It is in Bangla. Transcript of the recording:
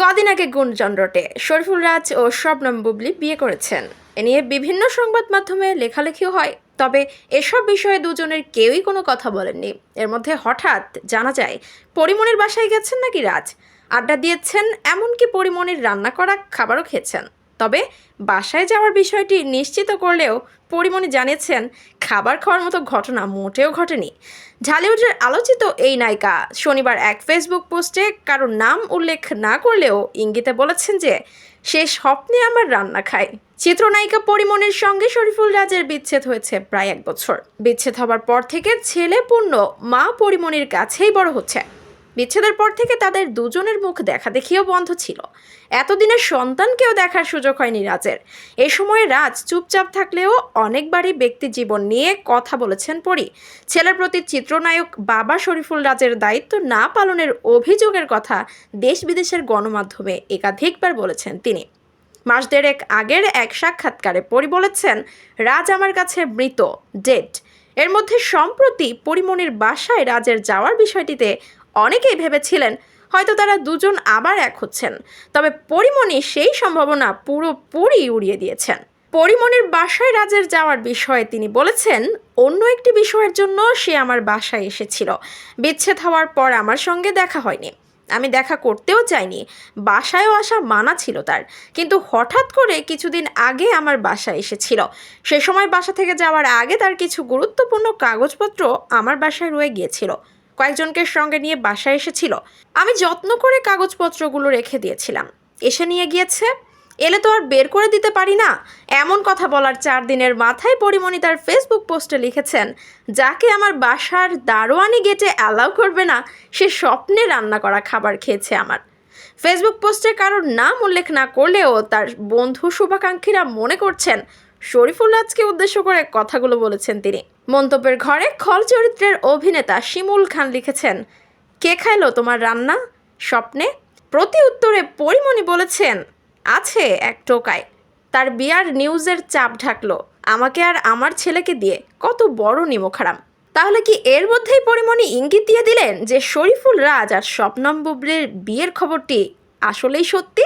কদিন আগে গুঞ্জন রটে শরীফুল রাজ ও শবনম বুবলি বিয়ে করেছেন। এ নিয়ে বিভিন্ন সংবাদ মাধ্যমে লেখালেখিও হয়, তবে এসব বিষয়ে দুজনের কেউই কোনো কথা বলেননি। এর মধ্যে হঠাৎ জানা যায় পরিমণির বাসায় গেছেন নাকি রাজ? আড্ডা দিয়েছেন, এমনকি পরিমণির রান্না করা খাবারও খেয়েছেন। তবে বাসায় যাওয়ার বিষয়টি নিশ্চিত করলেও পরিমণি জানিয়েছেন, খাবার খাওয়ার মতো ঘটনা মোটেও ঘটেনি। ঢালিউডের আলোচিত এই নায়িকা শনিবার এক ফেসবুক পোস্টে কারোর নাম উল্লেখ না করলেও ইঙ্গিতে বলেছেন যে, সে স্বপ্নে আমার রান্না খায়। চিত্রনায়িকা পরিমণির সঙ্গে শরীফুল রাজের বিচ্ছেদ হয়েছে প্রায় এক বছর। বিচ্ছেদ হবার পর থেকে ছেলে পূর্ণ মা পরিমণির কাছেই বড় হচ্ছে। বিচ্ছেদের পর থেকে তাদের দুজনের মুখ দেখা দেখিও বন্ধ ছিল। এতদিনের সন্তানকেও দেখার সুযোগ হয়নি রাজের। এ সময় রাজ চুপচাপ থাকলেও অনেকবারই ব্যক্তি জীবন নিয়ে কথা বলেছেন পরি। ছেলের প্রতি চিত্রনায়ক বাবা শরীফুল রাজের দায়িত্ব না পালনের অভিযোগের কথা দেশ বিদেশের গণমাধ্যমে একাধিকবার বলেছেন তিনি। মাস দেড়েক আগের এক সাক্ষাৎকারে পরি বলেছেন, রাজ আমার কাছে মৃত ডেড এর মধ্যে সম্প্রতি পরিমণির বাসায় রাজের যাওয়ার বিষয়টিতে অনেকেই ভেবেছিলেন হয়তো তারা দুজন আবার এক হচ্ছেন। তবে পরিমণি সেই সম্ভাবনা পুরোপুরি উড়িয়ে দিয়েছেন। পরিমণির বাসায় রাজের যাওয়ার বিষয়ে তিনি বলেছেন, অন্য একটি বিষয়ের জন্য সে আমার বাসায় এসেছিল। বিচ্ছেদ হওয়ার পর আমার সঙ্গে দেখা হয়নি। আমি দেখা করতেও চাইনি। বাসায়ও আসা মানা ছিল তার। কিন্তু হঠাৎ করে কিছুদিন আগে আমার বাসায় এসেছিল। সে সময় বাসা থেকে যাওয়ার আগে তার কিছু গুরুত্বপূর্ণ কাগজপত্র আমার বাসায় রয়ে গিয়েছিল। কয়েকজনকে সঙ্গে নিয়ে বাসায় এসেছিল। আমি যত্ন করে কাগজপত্রগুলো রেখে দিয়েছিলাম। এসে নিয়ে গিয়েছে, এলে তো আর বের করে দিতে পারি না। এমন কথা বলার চার দিনের মাথায় পরিমণি তার ফেসবুক পোস্টে লিখেছেন, যাকে আমার বাসার দারোয়ানি গেটে অ্যালাউ করবে না, সে স্বপ্নে রান্না করা খাবার খেয়েছে আমার। ফেসবুক পোস্টে কারোর নাম উল্লেখ না করলেও তার বন্ধু শুভাকাঙ্ক্ষীরা মনে করছেন, শরীফুল রাজকে উদ্দেশ্য করে কথাগুলো বলেছেন তিনি। মন্তব্যের ঘরে খল চরিত্রের অভিনেতা শিমুল খান লিখেছেন, কে খাইলো তোমার রান্না? স্বপ্নে? প্রতি উত্তরে পরিমণি বলেছেন, আছে এক টোকায়। তার বিয়ার নিউজের চাপ ঢাকলো। আমাকে আর আমার ছেলেকে দিয়ে কত বড় নিমখারাম। তাহলে কি এর মধ্যেই পরিমণি ইঙ্গিত দিয়ে দিলেন যে শরীফুল রাজ আর স্বপ্নম বিয়ের খবরটি আসলেই সত্যি?